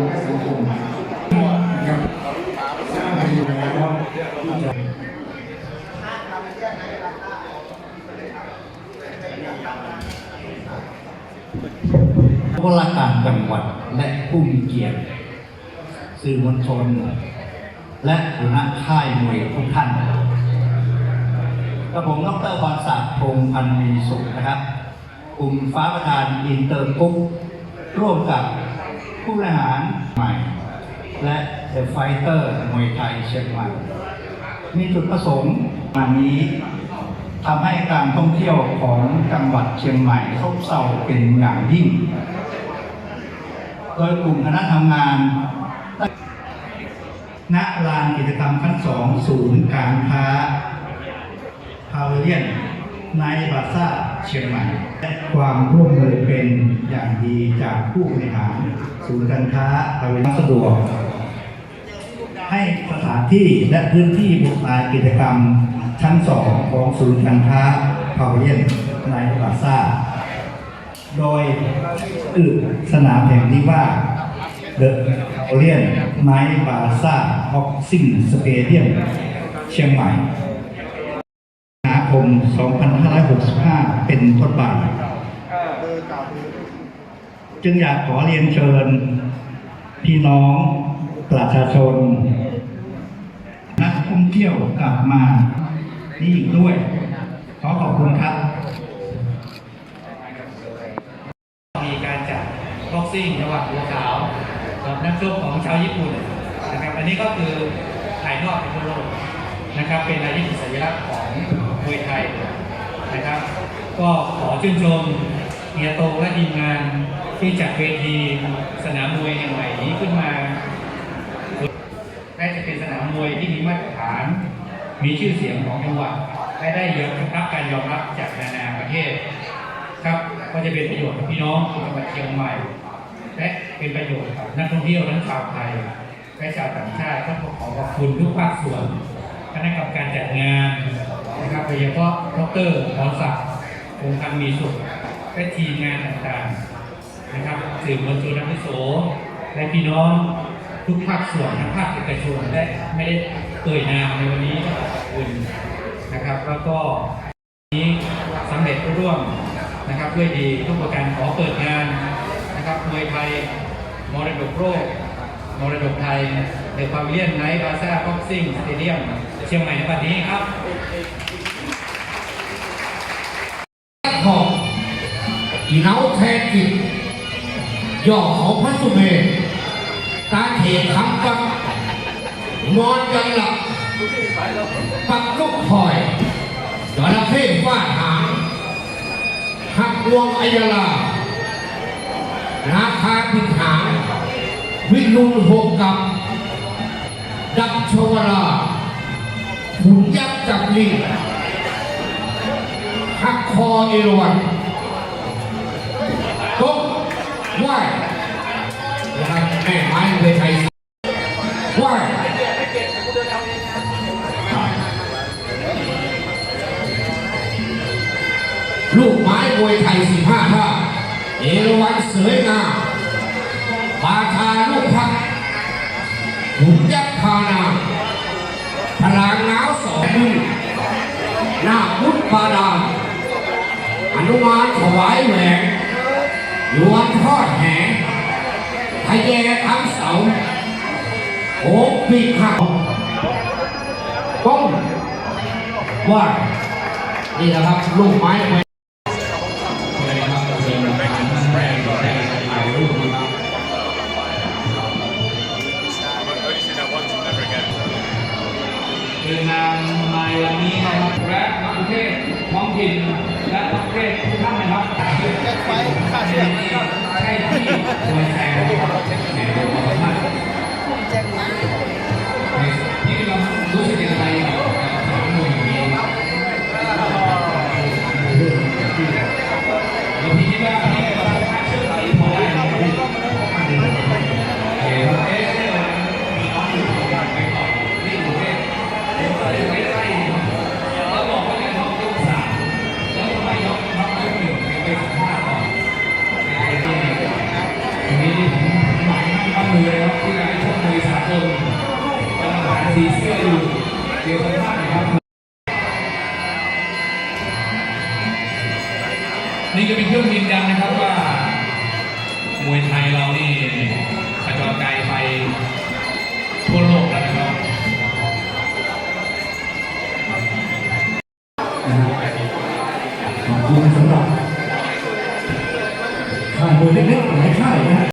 รังบาลการจังหวัดและผู้มีเกียรติสื่อมวลชน และหัวหน้าค่ายมวยทุกท่านกระผมดรพรศักดิ์พงพันมีสุขนะครับกลุ่มฟ้าประธานอินเตอร์กุ๊ปร่วมกับ ผู้บริหารใหม่ และเดอะไฟเตอร์มวยไทยเชียงใหม่ มีจุดประสงค์มานี้ทำให้การท่องเที่ยวของจังหวัดเชียงใหม่ซบเซาเป็นอย่างยิ่ง โดยกลุ่มคณะทำงานณลานกิจกรรมชั้นสองศูนย์การค้าพาวเลียน ในบาซ่าเชียงใหม่และความร่วมมือเป็นอย่างดีจากผู้บริหารศูนย์การค้าพาวิเลียนสะดวก ให้สถานที่และพื้นที่บูรณากิจกรรมชั้นสองของศูนย์การค้าพาวเลียนในบาซ่า โดยชื่อสนามแห่งนี้ว่า The o r i e n Night Plaza Boxing Stadium เชียงใหม่สิงหาคม 2 5 เป็นต้นไปจึงอยากขอเรียนเชิญ พี่น้องประชาชน นักท่องเที่ยวกลับมานี่อีกด้วย ขอขอบคุณครับ มีการจัดบ็อกซิ่งระหว่างบัวขาวกับนักชกของชาวญี่ปุ่นนะครับอันนี้ก็คือถ่ายทอดไปทั่วโลกนะครับ เป็นอาชีพสัญลักษณ์ของมวยไทยนะครับ ก็ขอชื่นชมเฮียโตและทีมงานที่จัดเวทีสนามมวยแห่งใหม่นี้ขึ้นมาและจะเป็นสนามมวยที่มีมาตรฐาน มีชื่อเสียงของจังหวัดและได้รับการยอมรับจากนานาประเทศ ครับก็จะเป็นประโยชน์กับพี่น้องคนจังหวัดเชียงใหม่ และเป็นประโยชน์กับนักท่องเที่ยวทั้งชาวไทยและชาวต่างชาติก็ขอขอบคุณทุกภาคส่วนคณะกรรมการจัดงานนะครับโดยเฉพาะดรพรศักดิ์ คงคำมีสุขและทีมงานต่างๆนะครับสื่อมวลชนนักวิโสและพี่น้องทุกภาคส่วนทั้งภาคเอกชนและไม่ได้เอ่ยนามในวันนี้ขอบคุณนะครับ แล้วก็นี้สำเร็จร่วงนะครับด้วยดีทุกประการขอเปิดงานนะครับมวยไทยมรดกโลกมรดกไทยเดอะพาวิเลียนไนท์บาซ่าบ็อกซิ่งสเตเดียมเชียงใหม่ในวันนี้ครับ อีเนาแทนจิตย่อเขาพระสุเมธตาเถคำปักมอนยันหลับปักลูกคอยจระเข้ฟาดหางหักวงอัยลาราคาผิดหางวิรุณหกกับ ดับชวราขุนยักษ์จับลิงหักคอเอรวัน ไหว้นะครับแม่ไม้เวไทยไหว้ลูกไม้มวยไทยสิบห้าท่าเอราวันเสยงามปาชาลูกพักหุ่นยักษ์พานาพลังน้าวสองมือหน้าพุทธบาดาอนุมานถวายแหวน ล้วงทอดแหทะแยทั้งเสาโอ้ปีกหักก้มว่านี่แหละครับลูกไม้ไครับเป็นางในวันนี้นะครับและนักเทศท้องถิ่น และนักประเทศทุกท่านนะคไฟข้าเชื่อ คมกำลังหาสีเสื้ออยู่เดี๋ยวสัมภานครับนี่ก็เป็นเครื่องยืนยันนะครับว่ามวยไทยเรานี่กจรไกลไป